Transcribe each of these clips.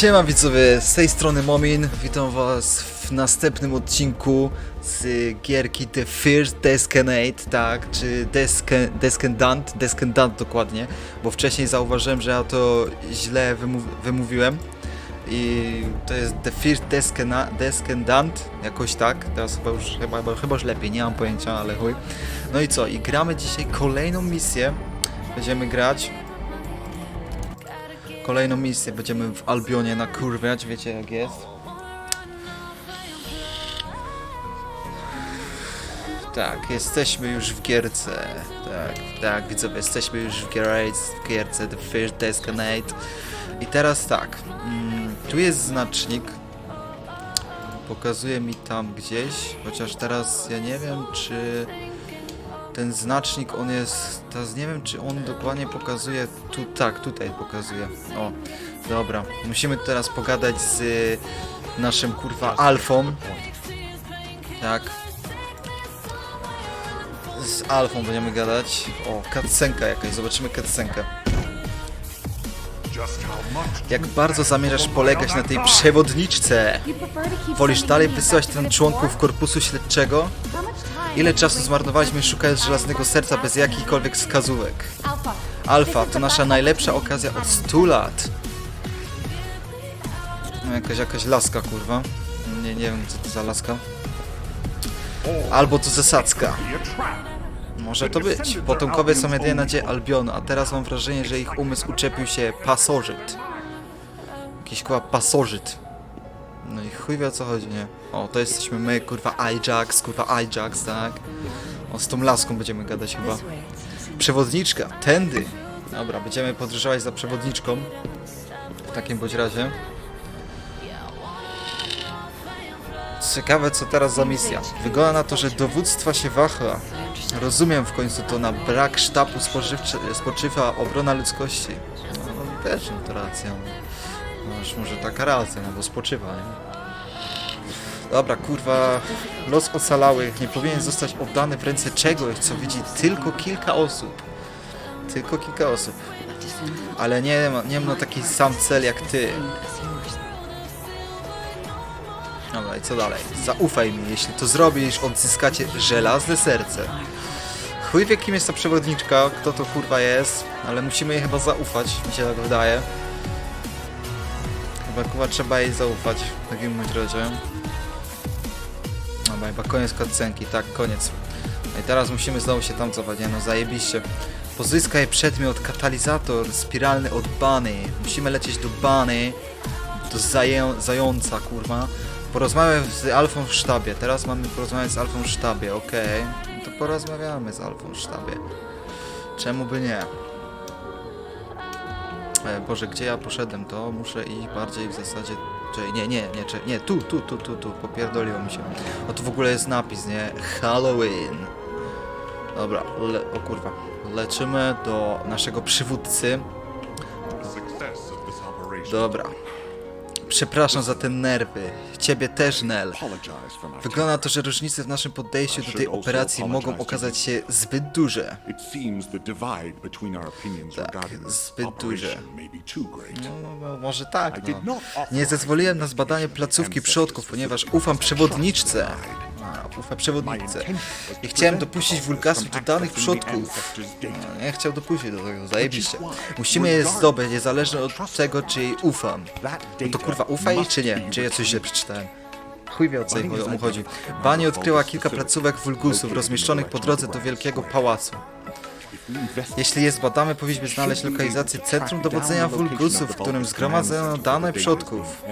Siema widzowie, z tej strony Momin, witam was w następnym odcinku z gierki The First Descanate, tak, czy Desca- Descendant, Descendant dokładnie, bo wcześniej zauważyłem, że ja to źle wymów- wymówiłem. I to jest The First Descena- Descendant, jakoś tak, teraz chyba już, chyba, chyba już lepiej, nie mam pojęcia, ale chuj. No i co, i gramy dzisiaj kolejną misję, będziemy grać kolejną misję. Będziemy w Albionie nakurwiać, wiecie jak jest. Tak, jesteśmy już w gierce. Tak, tak, widzowie, jesteśmy już w gierce, w gierce The First Descanate. I teraz tak, mm, tu jest znacznik. Pokazuje mi tam gdzieś, chociaż teraz ja nie wiem, czy ten znacznik on jest, teraz nie wiem czy on dokładnie pokazuje, tu tak, tutaj pokazuje, o, dobra, musimy teraz pogadać z y, naszym kurwa alfą, tak, z alfą będziemy gadać, o, cutscenka jakaś, zobaczymy cutscenkę. Jak bardzo zamierzasz polegać na tej przewodniczce? Wolisz dalej wysyłać ten członków korpusu śledczego? Ile czasu zmarnowaliśmy szukając żelaznego serca bez jakichkolwiek wskazówek? Alfa to nasza najlepsza okazja od 100 lat. No, jakaś, jakaś laska, kurwa. Nie, nie wiem, co to za laska. Albo to zasadzka. Może to być. Potomkowie są jedynie nadzieja Albionu, a teraz mam wrażenie, że ich umysł uczepił się pasożyt. Jakiś kurwa pasożyt. No i chuj wie o co chodzi, nie? O, to jesteśmy my, kurwa Ajax, kurwa Ajax, tak? O, z tą laską będziemy gadać chyba. Przewodniczka, tędy. Dobra, będziemy podróżować za przewodniczką. W takim bądź razie. Ciekawe co teraz za misja. Wygląda na to, że dowództwa się wahla. Rozumiem w końcu to na brak sztabu spoczywa obrona ludzkości. No, też no, to racja. No, może taka racja, no bo spoczywa, nie? Dobra, kurwa, los ocalałych nie powinien zostać oddany w ręce czegoś, co widzi tylko kilka osób. Tylko kilka osób. Ale nie, ma- nie na taki sam cel jak ty. Dobra, i co dalej? Zaufaj mi, jeśli to zrobisz, odzyskacie żelazne serce. Chuj wie kim jest ta przewodniczka, kto to kurwa jest, ale musimy jej chyba zaufać, mi się tak wydaje. Chyba kurwa trzeba jej zaufać, w takim bądź razie. Dobra, chyba koniec cutscenki, tak, koniec. No i teraz musimy znowu się tam cofać, nie no zajebiście. Pozyskaj przedmiot, katalizator spiralny od Bany. Musimy lecieć do Bany, do zaję zająca, kurwa. Porozmawiam z Alfą w sztabie. Teraz mamy porozmawiać z Alfą w sztabie, okej. No to porozmawiamy z Alfą w sztabie. Czemu by nie? E, Boże, gdzie ja poszedłem, to muszę iść bardziej w zasadzie... Czekaj, nie, nie, nie, czekaj, nie, tu, tu, tu, tu, tu, popierdoliło mi się. O, tu w ogóle jest napis, nie? Halloween. Dobra, le, o kurwa. Leczymy do naszego przywódcy. Dobra. Przepraszam za te nerwy. Ciebie też, Nel. Wygląda na to, że różnice w naszym podejściu do tej operacji mogą okazać się zbyt duże. Tak, zbyt duże. great. No, no, może tak, no. Nie zezwoliłem na zbadanie placówki przodków, ponieważ ufam przewodniczce. A, ufam przewodniczce. I chciałem dopuścić wulkasów do danych przodków. No, nie chciał dopuścić do tego, zajebiście. Musimy je zdobyć, niezależnie od tego, czy jej ufam. No to kurwa, ufa jej czy nie? Czy ja coś źle przeczytałem? Chuj wie o co mu chodzi. Bani odkryła kilka placówek wulgusów rozmieszczonych po drodze do Wielkiego Pałacu. Jeśli je zbadamy, powinniśmy znaleźć lokalizację centrum dowodzenia wulgusów, w którym zgromadzono dane przodków.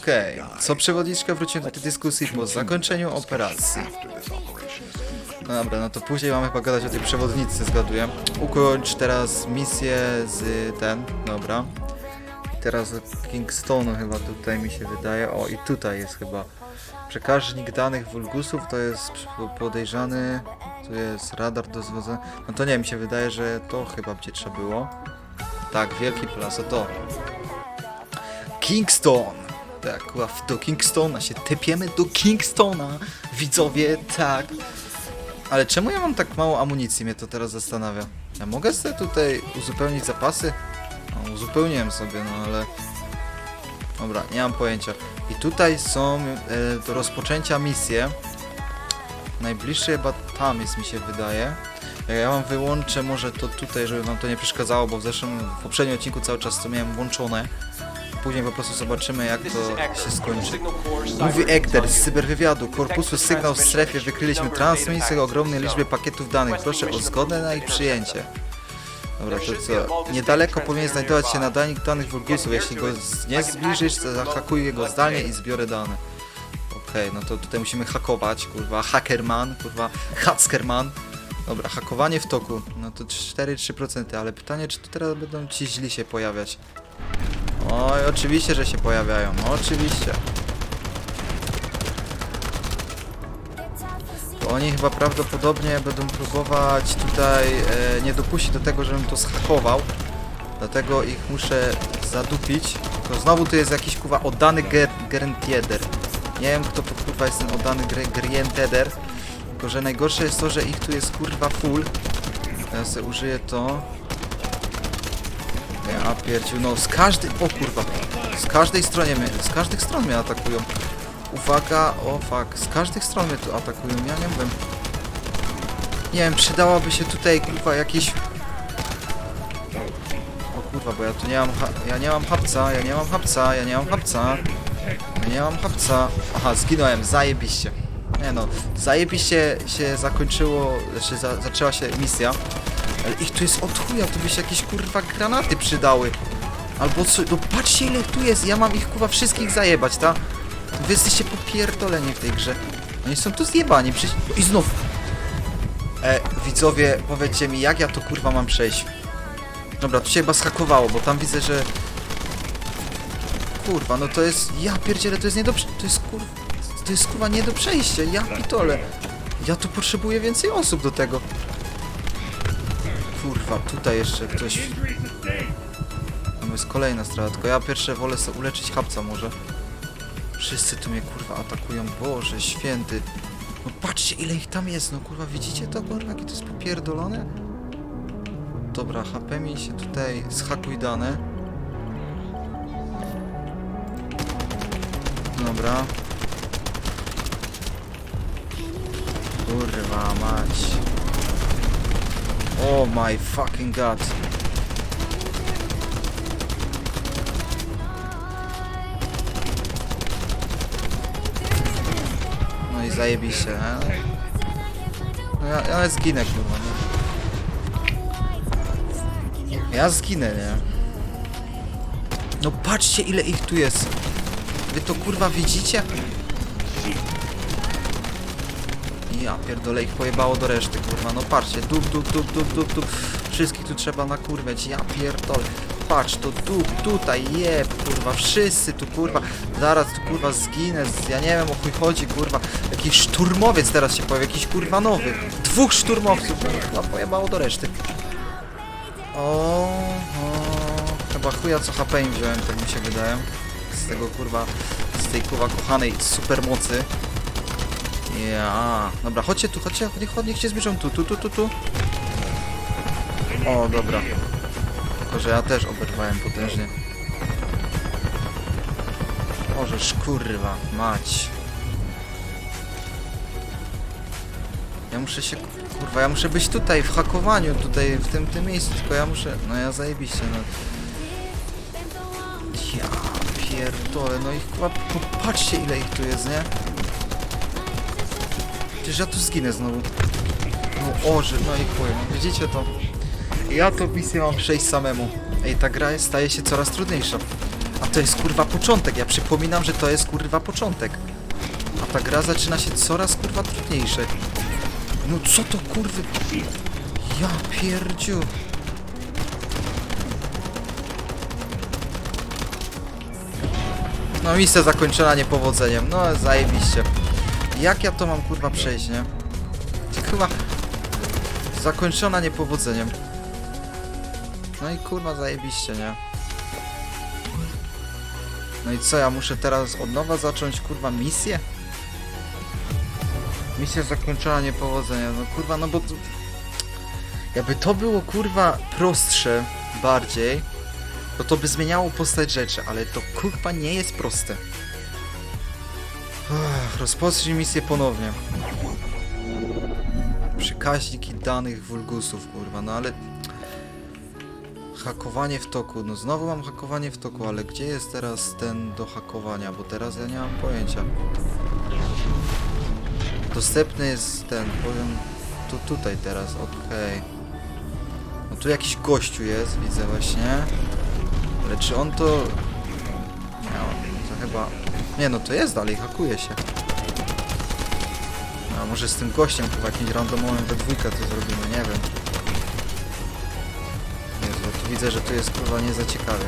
Okej, co przewodniczka wróci do tej dyskusji po zakończeniu operacji. No dobra, no to później mamy chyba gadać o tej przewodnicy, zgaduję. Ukończ teraz misję z ten, dobra. I teraz Kingstonu chyba tutaj mi się wydaje. O, i tutaj jest chyba. Przekaźnik danych Vulgusów to jest podejrzany. Tu jest radar do zwodzenia. No to nie, mi się wydaje, że to chyba gdzie trzeba było. Tak, wielki plac, o to. Kingston! Tak, do Kingstona się tepiemy do Kingstona! Widzowie, tak! Ale czemu ja mam tak mało amunicji, mnie to teraz zastanawia. Ja mogę sobie tutaj uzupełnić zapasy? No, uzupełniłem sobie, no ale Dobra, nie mam pojęcia. I tutaj są e, do rozpoczęcia misje. Najbliższy chyba tam jest, mi się wydaje. Ja wam wyłączę może to tutaj, żeby wam to nie przeszkadzało, bo w zeszłym, w poprzednim odcinku cały czas to miałem włączone. Później po prostu zobaczymy jak to się skończy. Mówi Ekter z cyberwywiadu. Korpusu sygnał w strefie wykryliśmy transmisję ogromnej liczby pakietów danych. Proszę o zgodę na ich przyjęcie. Dobra, to co? Niedaleko powinien znajdować się nadajnik danych Vulgiusów. Jeśli go z- nie zbliżysz, to zahakuję go zdalnie i zbiorę dane. Okej, no to tutaj musimy hakować, kurwa, hackerman, kurwa, hackerman. Dobra, hakowanie w toku. No to 4-3%, ale pytanie, czy tu teraz będą ci źli się pojawiać? Oj, oczywiście, że się pojawiają, oczywiście. Oni chyba prawdopodobnie będą próbować tutaj e, nie dopuścić do tego, żebym to schakował. Dlatego ich muszę zadupić. Znowu tu jest jakiś kurwa oddany ger Gerentieder. Nie wiem kto to kurwa jest ten oddany Gerentieder. Tylko że najgorsze jest to, że ich tu jest kurwa full. Ja sobie użyję to. Ja pierdziu, no z każdej... O kurwa. Z każdej strony mnie, z każdych stron mnie atakują. Uwaga, o fuck, z każdych stron tu atakują, ja nie wiem. Nie wiem, przydałaby się tutaj kurwa jakieś... O kurwa, bo ja tu nie mam ja nie mam hapca, ja nie mam hapca, ja nie mam hapca. Ja nie mam hapca. Aha, zginąłem, zajebiście. Nie no, zajebiście się zakończyło, znaczy za zaczęła się misja. Ale ich tu jest od chuja, tu by się jakieś kurwa granaty przydały. Albo co, no patrzcie ile tu jest, ja mam ich kurwa wszystkich zajebać, ta? Wy jesteście popierdoleni w tej grze. Oni są tu zjebani, przecież... I znów! E, widzowie, powiedzcie mi, jak ja to kurwa mam przejść? Dobra, tu się chyba schakowało, bo tam widzę, że... Kurwa, no to jest... Ja pierdzielę, to jest nie do... To jest kurwa... To jest kurwa nie do przejścia, ja pitole. Ja tu potrzebuję więcej osób do tego. Kurwa, tutaj jeszcze ktoś... Tam jest kolejna strata, tylko ja pierwsze wolę sobie uleczyć chapca może. Wszyscy tu mnie kurwa atakują, Boże święty. No patrzcie ile ich tam jest, no kurwa widzicie to kurwa, jakie to jest popierdolone? Dobra, HP mi się tutaj schakuj dane. Dobra. Kurwa mać. Oh my fucking god. Zajebiście, nie? No ja, ja zginę, kurwa, nie? Ja zginę, nie? No patrzcie ile ich tu jest. Wy to kurwa widzicie? Ja pierdolę ich pojebało do reszty, kurwa. No patrzcie, dup, dup, dup, dup, dup, dup. Wszystkich tu trzeba nakurwiać, ja pierdolę. Patrz, to dup, tutaj, jeb, kurwa, wszyscy tu, kurwa. Zaraz tu, kurwa, zginę, ja nie wiem o chuj chodzi, kurwa. Jakiś szturmowiec teraz się pojawi, jakiś, kurwa, nowy. Dwóch szturmowców, kurwa, pojebało do reszty. O, o, chyba chuja co HP im wziąłem, tak mi się wydaje. Z tego, kurwa, z tej, kurwa, kochanej supermocy. Ja, dobra, chodźcie tu, chodźcie, niech, niech się zbliżą tu, tu, tu, tu, tu. O, dobra. Tylko, że ja też oberwałem potężnie. Możesz, kurwa, mać. Ja muszę się, kurwa, ja muszę być tutaj, w hakowaniu, tutaj, w tym, tym miejscu, tylko ja muszę, no ja zajebiście, no. Ja pierdolę, no i kurwa, popatrzcie ile ich tu jest, nie? Przecież ja tu zginę znowu. No oży, no i chuj, no widzicie to? Ja to misję mam przejść samemu. Ej, ta gra staje się coraz trudniejsza. A to jest kurwa początek, ja przypominam, że to jest kurwa początek. A ta gra zaczyna się coraz kurwa trudniejsze. No co to kurwy... Ja pierdziu. No misja zakończona niepowodzeniem, no zajebiście. Jak ja to mam kurwa przejść, nie? Chyba zakończona niepowodzeniem. No i kurwa zajebiście, nie? No i co, ja muszę teraz od nowa zacząć kurwa misję? Misja zakończona niepowodzeniem, no kurwa, no bo... To... Jakby to było kurwa prostsze bardziej, no to by zmieniało postać rzeczy, ale to kurwa nie jest proste. Rozpocznij misję ponownie. Przekaźniki danych Vulgusów, kurwa, no ale... Hakowanie w toku, no znowu mam hakowanie w toku, ale gdzie jest teraz ten do hakowania, bo teraz ja nie mam pojęcia. Dostępny jest ten poziom, tu tutaj teraz, okej. No tu jakiś gościu jest, widzę właśnie. Ale czy on to... Nie, to chyba... Nie no, to jest dalej, hakuje się. A może z tym gościem chyba jakimś randomowym we dwójkę to zrobimy, nie wiem. Widzę, że tu jest kurwa nie za ciekawie.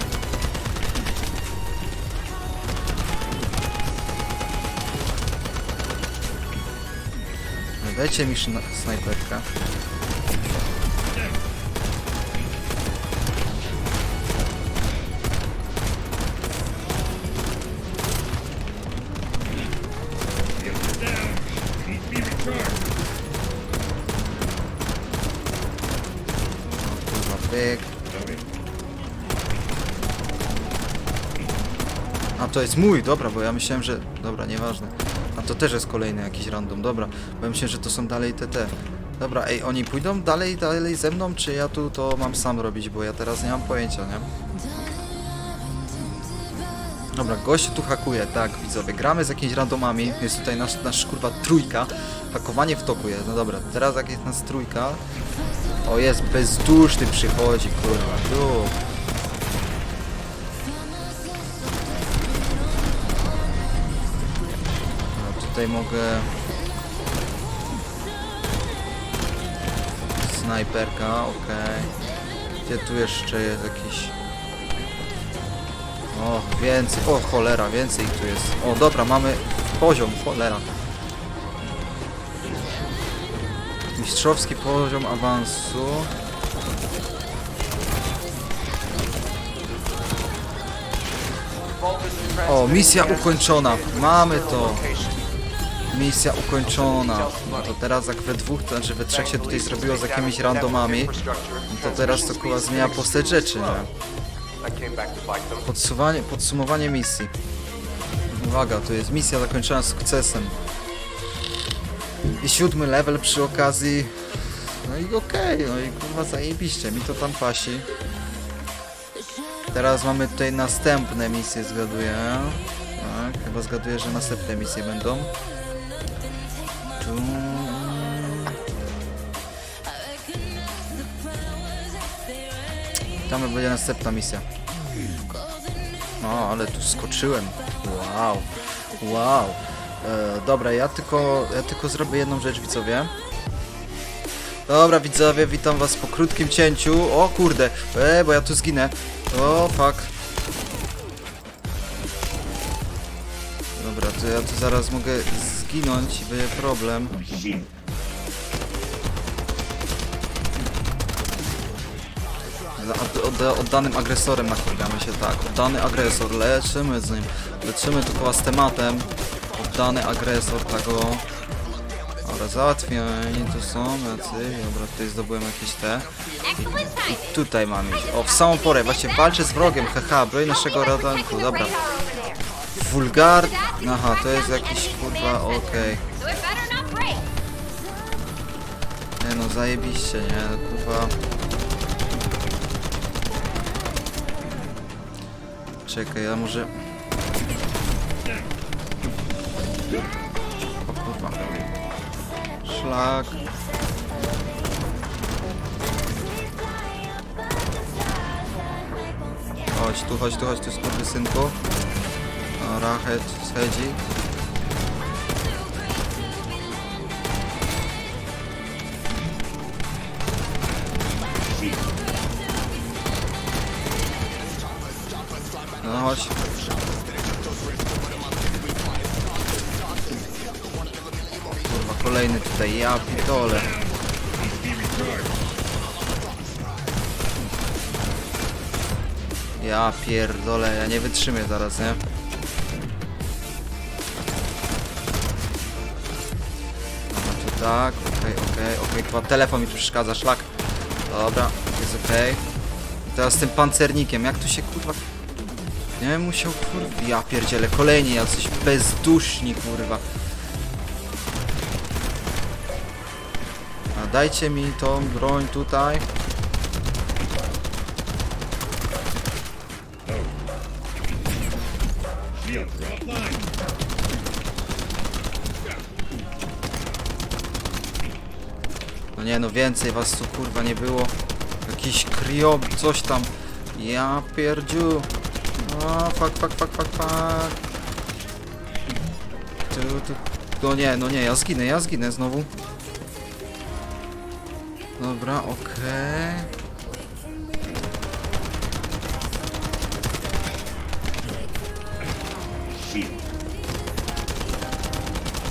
Dajcie mi snajperkę. To jest mój, dobra, bo ja myślałem, że... Dobra, nieważne. A to też jest kolejny jakiś random, dobra. Bo ja myślałem, że to są dalej TT. Dobra, ej, oni pójdą dalej, dalej ze mną, czy ja tu to mam sam robić, bo ja teraz nie mam pojęcia, nie? Dobra, gościu tu hakuje, tak, widzowie, gramy z jakimiś randomami, jest tutaj nasz, nasz kurwa trójka, hakowanie w toku jest, no dobra, teraz jak jest nas trójka, o jest, bezduszny przychodzi, kurwa, tu. Tutaj mogę... Snajperka, okej. Gdzie tu jeszcze jest jakiś... O, więcej, o cholera, więcej tu jest. O, dobra, mamy poziom, cholera. Mistrzowski poziom awansu. O, misja ukończona. Mamy to. Misja ukończona. No to teraz jak we dwóch, to znaczy we trzech się tutaj zrobiło z jakimiś randomami, no to teraz to kurwa zmienia postać rzeczy, nie? Podsumowanie misji. Uwaga, to jest misja zakończona sukcesem. I siódmy level przy okazji. No i okej, no i kurwa zajebiście, mi to tam pasi. Teraz mamy tutaj następne misje, zgaduję. Tak, chyba zgaduję, że następne misje będą. Tam będzie następna misja. O, ale tu skoczyłem. Wow. Wow. E, dobra, ja tylko, ja tylko zrobię jedną rzecz, widzowie. Dobra, widzowie, witam was po krótkim cięciu. O kurde, e, bo ja tu zginę. O, fuck. Dobra, to ja tu zaraz mogę zginąć i będzie problem. Od, od, oddanym agresorem nakurwiamy się, tak. Oddany agresor, leczymy z nim. Leczymy tu chyba z tematem. Oddany agresor, tak o. Dobra, załatwieni tu są jacy. Dobra, tutaj zdobyłem jakieś te. I tutaj mamy. O, w samą porę, właśnie walczę z wrogiem, haha, broń naszego radanku, dobra. Wulgar... Aha, to jest jakiś kurwa, okej. Nie no, zajebiście, nie, kurwa. Czekaj, ja może... O kurwa. Szlak. Chodź tu, chodź tu, chodź tu, skurwysynku. O, Rachet schodzi. No chodź. Kurwa, kolejny tutaj, ja pitole. Ja pierdolę, ja nie wytrzymię zaraz, nie? Tak, okej, okej, okej, chyba telefon mi tu przeszkadza, szlak. Dobra, jest okej. teraz tym pancernikiem, jak tu się kurwa... Nie musiał kurwa... Ja pierdzielę, kolejni jacyś bezduszni kurwa. A dajcie mi tą broń tutaj. No nie no, więcej was tu kurwa nie było. Jakiś kriob, coś tam. Ja pierdziu. O, fuck, fuck, fuck, fuck, fuck. Tu, tu. No nie, no nie, ja zginę, ja zginę znowu. Dobra, okej.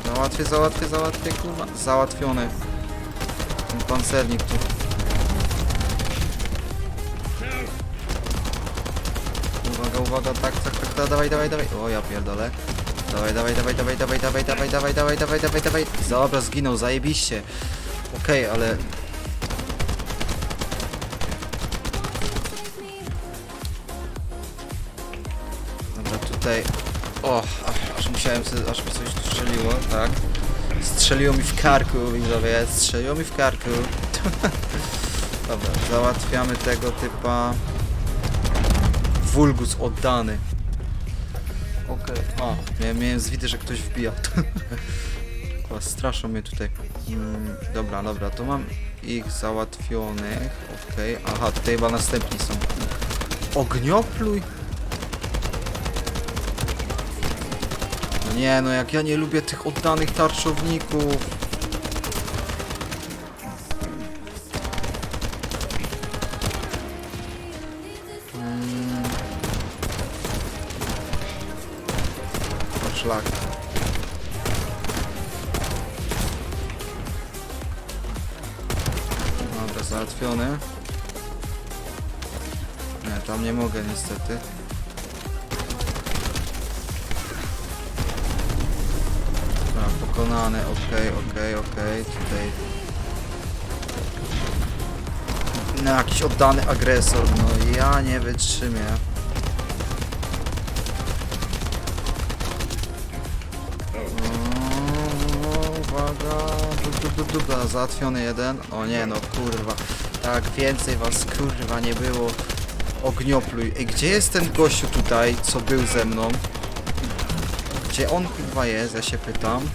Załatwię, załatwię, załatwię, kurwa. Załatwiony. Pancernik tu. Uwaga, uwaga, tak, tak, tak, da- dawaj, dawaj, dawaj. O, ja pierdolę. Dawaj, dawaj, dawaj, dawaj, dawaj, dawaj, dawaj, dawaj, dawaj, dawaj, dawaj, dawaj. Dobra, zginął, zajebiście. Okej, ale... Dobra, tutaj... O, ach, aż musiałem sobie, aż mi coś strzeliło, tak. Strzeliło mi w karku, widzowie, strzeliło mi w karku. Dobra, załatwiamy tego typa. Wulgus oddany. Okej, a, miałem, miałem zwidy, że ktoś wbija. Straszą mnie tutaj. Mm, dobra, dobra, to mam ich załatwionych. Okej, aha, tutaj chyba następni są. Ogniopluj? Nie, no jak ja nie lubię tych oddanych tarczowników. Mm. Szlak. Dobra, załatwiony. Nie, tam nie mogę niestety. Pokonany, okej, okej, okej, tutaj... No, jakiś oddany agresor, no ja nie wytrzymię. Uwaga, du, du, załatwiony jeden. O nie no, kurwa. Tak, więcej was kurwa nie było. Ogniopluj. Ej, gdzie jest ten gościu tutaj, co był ze mną? Gdzie on kurwa jest, ja się pytam.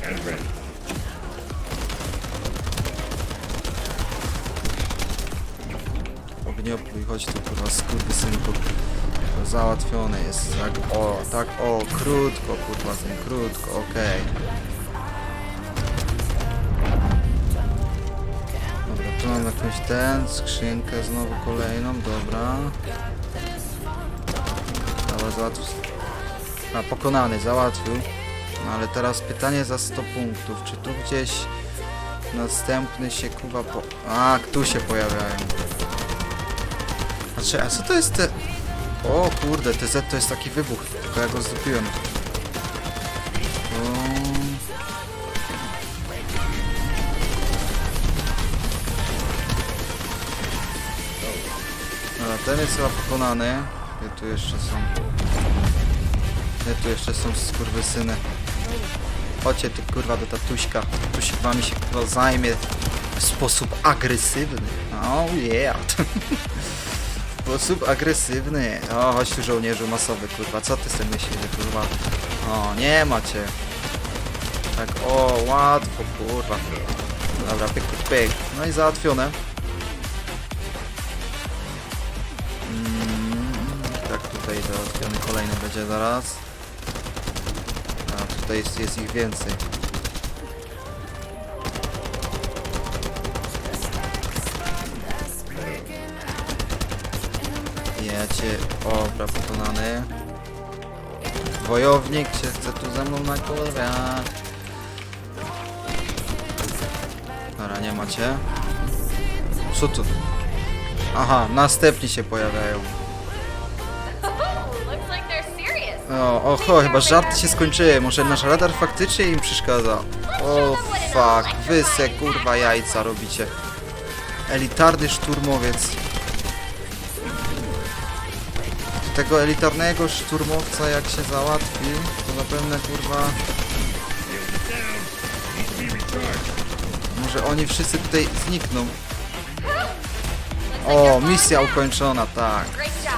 Ogniopluj, chodź tu kurwa, skurwysynku. Załatwiony jest, tak, o, tak, o, krótko, kurwa, nim, krótko, okej. Dobra, tu mam jakąś ten, skrzynkę znowu kolejną, dobra. Dobra, załatwił. A, pokonany, załatwił. No ale teraz pytanie za 100 punktów. Czy tu gdzieś następny się kuwa po... A, tu się pojawiają. Znaczy, a co to jest te... O kurde, TZ to jest taki wybuch, tylko ja go zdobiłem. O... Dobra, ten jest chyba pokonany. Gdzie tu jeszcze są? Gdzie tu jeszcze są skurwysyny? Chodźcie tu kurwa do tatuśka. Tatuś wami się kurwa zajmie w sposób agresywny. Oh yeah. sposób agresywny. O, chodź tu żołnierzu masowy kurwa. Co ty sobie myślisz, kurwa? O, nie macie. Tak, o, łatwo kurwa. Dobra, pyk, pyk, pyk. No i załatwione. Mm, Tak, tutaj załatwiony kolejny będzie zaraz. A tutaj jest, jest ich więcej. Ja cię... O, dobra, pokonany. Wojownik się chce tu ze mną na kurwa. Dobra, nie macie. Co tu? Aha, następni się pojawiają. O, oho, chyba żarty się skończyły. Może nasz radar faktycznie im przeszkadza. O, fuck. Wy se kurwa jajca robicie. Elitarny szturmowiec. tego elitarnego szturmowca jak się załatwi, to zapewne kurwa... Może oni wszyscy tutaj znikną. O, misja ukończona, tak.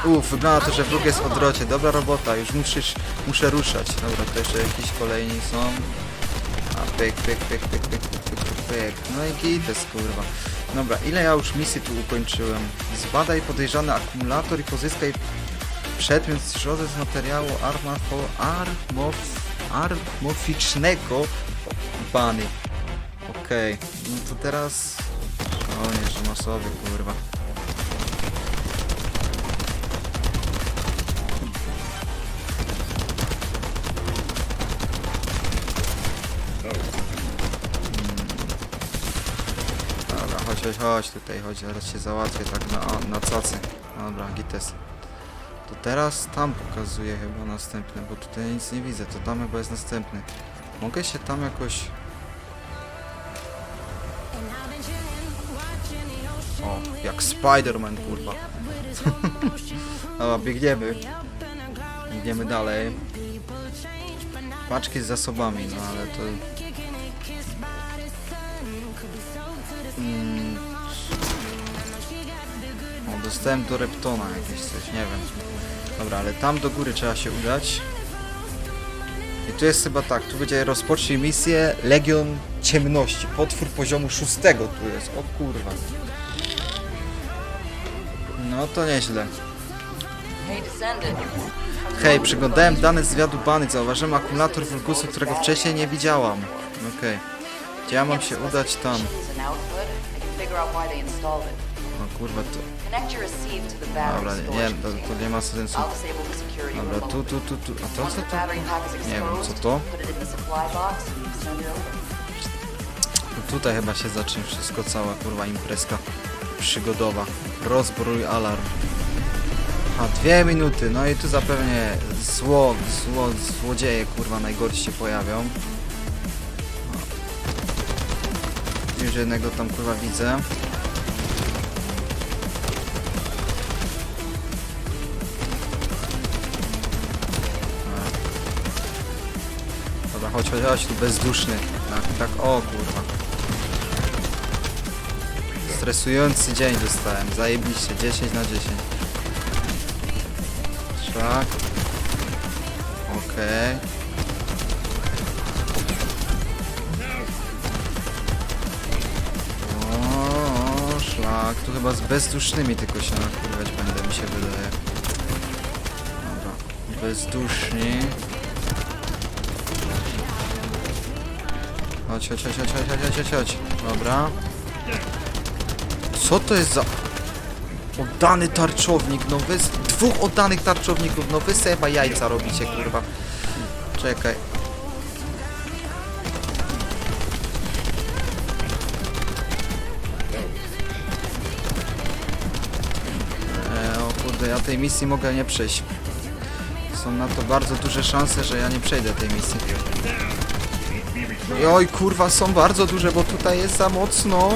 Uff, wygląda to, że wróg jest w odrocie. Dobra robota, już musisz, muszę ruszać. Dobra, to jeszcze jakieś kolejni są. A pyk, pyk, pyk, pyk, pyk, pyk, pyk, pyk. No i gites, kurwa. Dobra, ile ja już misji tu ukończyłem? Zbadaj podejrzany akumulator i pozyskaj przedmiot złożony z materiału armafo, armof, armoficznego bany. Okej, no to teraz... O, jeszcze masowy, kurwa. Dobra, chodź, chodź, chodź tutaj, chodź, zaraz się załatwię tak na, na cacy. Dobra, gites. To teraz tam pokazuje chyba następny, bo tutaj nic nie widzę, to tam chyba jest następny. Mogę się tam jakoś... O, jak Spider-Man, kurwa. Dobra, biegniemy. Biegniemy dalej. Paczki z zasobami, no ale to... Mm. O, dostałem do Reptona jakieś coś, nie wiem. Dobra, ale tam do góry trzeba się udać. I tu jest chyba tak, tu będzie rozpocznij misję Legion Ciemności, potwór poziomu szóstego tu jest, o kurwa. No to nieźle. Hej, przeglądałem dane z zwiadu bany, zauważyłem akumulator Vulgusu, którego wcześniej nie widziałam. Okej. Gdzie ja mam się udać tam? No kurwa to... Dobra, nie, nie to, to nie ma sensu. Dobra, tu, tu, tu, tu. A to co to? Nie wiem, co to? No tutaj chyba się zacznie wszystko, cała kurwa imprezka przygodowa. Rozbrój alarm. A dwie minuty, no i tu zapewne zło, zło, złodzieje kurwa najgorsi się pojawią. No. Już jednego tam kurwa widzę. Chodź, chodź, chodź, tu bezduszny. Tak, tak, o kurwa. Stresujący dzień dostałem, zajebiście, 10 na 10. Szlak. Okej. O, szlak. Tu chyba z bezdusznymi tylko się nakurwać będę, mi się wydaje. Dobra. Bezduszni. Chodź, chodź, chodź, chodź, chodź, chodź, chodź. Dobra. Co to jest za... Oddany tarczownik, no wy... Dwóch oddanych tarczowników, no wy chyba jajca robicie, kurwa. Czekaj. E, o kurde, ja tej misji mogę nie przejść. Są na to bardzo duże szanse, że ja nie przejdę tej misji. Oj, kurwa, są bardzo duże, bo tutaj jest za mocno.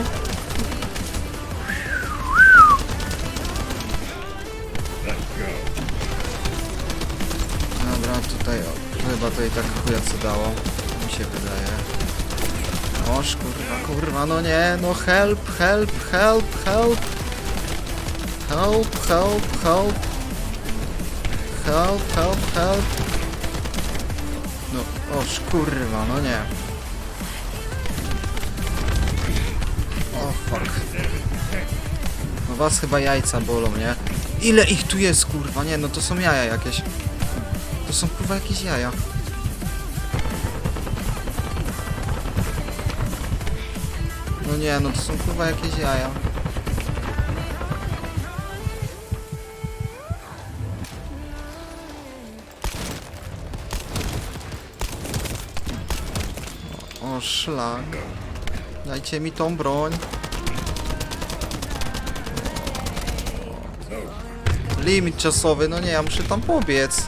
Dobra, tutaj o, chyba to i tak chuja co dało. Mi się wydaje. Oż kurwa, kurwa, no nie, no help, help, help, help. Help, help, help. Help, help, help. No, oż kurwa, no nie. Fuck. No was chyba jajca bolą, nie? Ile ich tu jest, kurwa? Nie, no to są jaja jakieś. To są kurwa jakieś jaja. No nie, no to są kurwa jakieś jaja. O, szlak. Dajcie mi tą broń. Limit czasowy, no nie, ja muszę tam pobiec.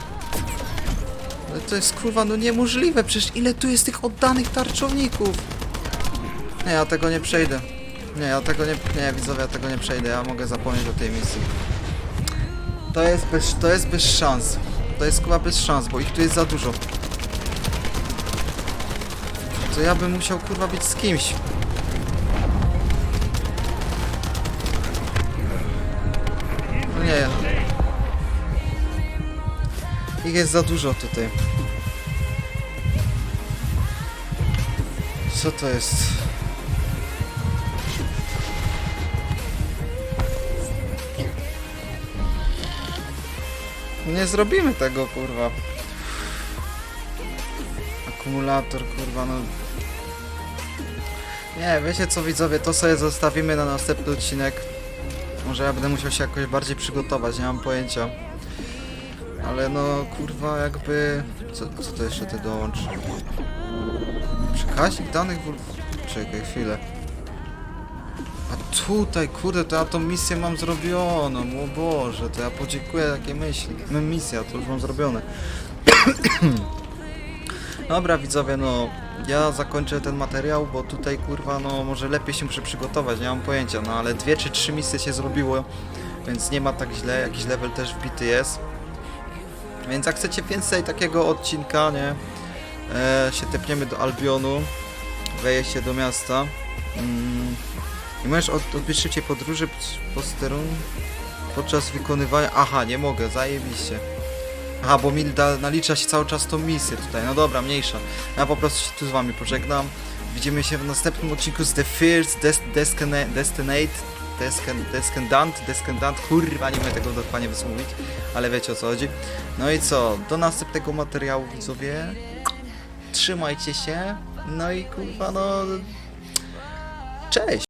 Ale to jest kurwa, no niemożliwe, przecież ile tu jest tych oddanych tarczowników. Nie, ja tego nie przejdę. Nie, ja tego nie, nie, widzowie, ja tego nie przejdę, ja mogę zapomnieć o tej misji. To jest bez, to jest bez szans. To jest chyba bez szans, bo ich tu jest za dużo. To ja bym musiał kurwa być z kimś. No nie. Ich jest za dużo tutaj. Co to jest? Nie zrobimy tego, kurwa. Akumulator, kurwa, no. Nie, wiecie co widzowie, to sobie zostawimy na następny odcinek. Może ja będę musiał się jakoś bardziej przygotować, nie mam pojęcia. Ale no, kurwa, jakby... Co, co to jeszcze ty dołącz? Przekaźnik danych w... Czekaj, chwilę. A tutaj, kurde, to ja tą misję mam zrobioną, o Boże, to ja podziękuję takie myśli. No, misja, to już mam zrobione. Dobra, widzowie, no, ja zakończę ten materiał, bo tutaj, kurwa, no, może lepiej się muszę przygotować, nie mam pojęcia, no, ale dwie czy trzy misje się zrobiło, więc nie ma tak źle, jakiś level też wbity jest. Więc jak chcecie więcej takiego odcinka, nie, e, się tepniemy do Albionu, wejście do miasta. Mm. I możesz od, odbyć szybciej podróży podczas wykonywania... Aha, nie mogę, zajebiście. Aha, bo mi da, nalicza się cały czas tą misję tutaj. No dobra, mniejsza. Ja po prostu się tu z wami pożegnam. Widzimy się w następnym odcinku z The First Des Descana Destinate Descend Descendant Descendant Kurwa, nie mogę tego dokładnie wysłowić, ale wiecie o co chodzi. No i co? Do następnego materiału widzowie. Trzymajcie się. No i kurwa, no... Cześć!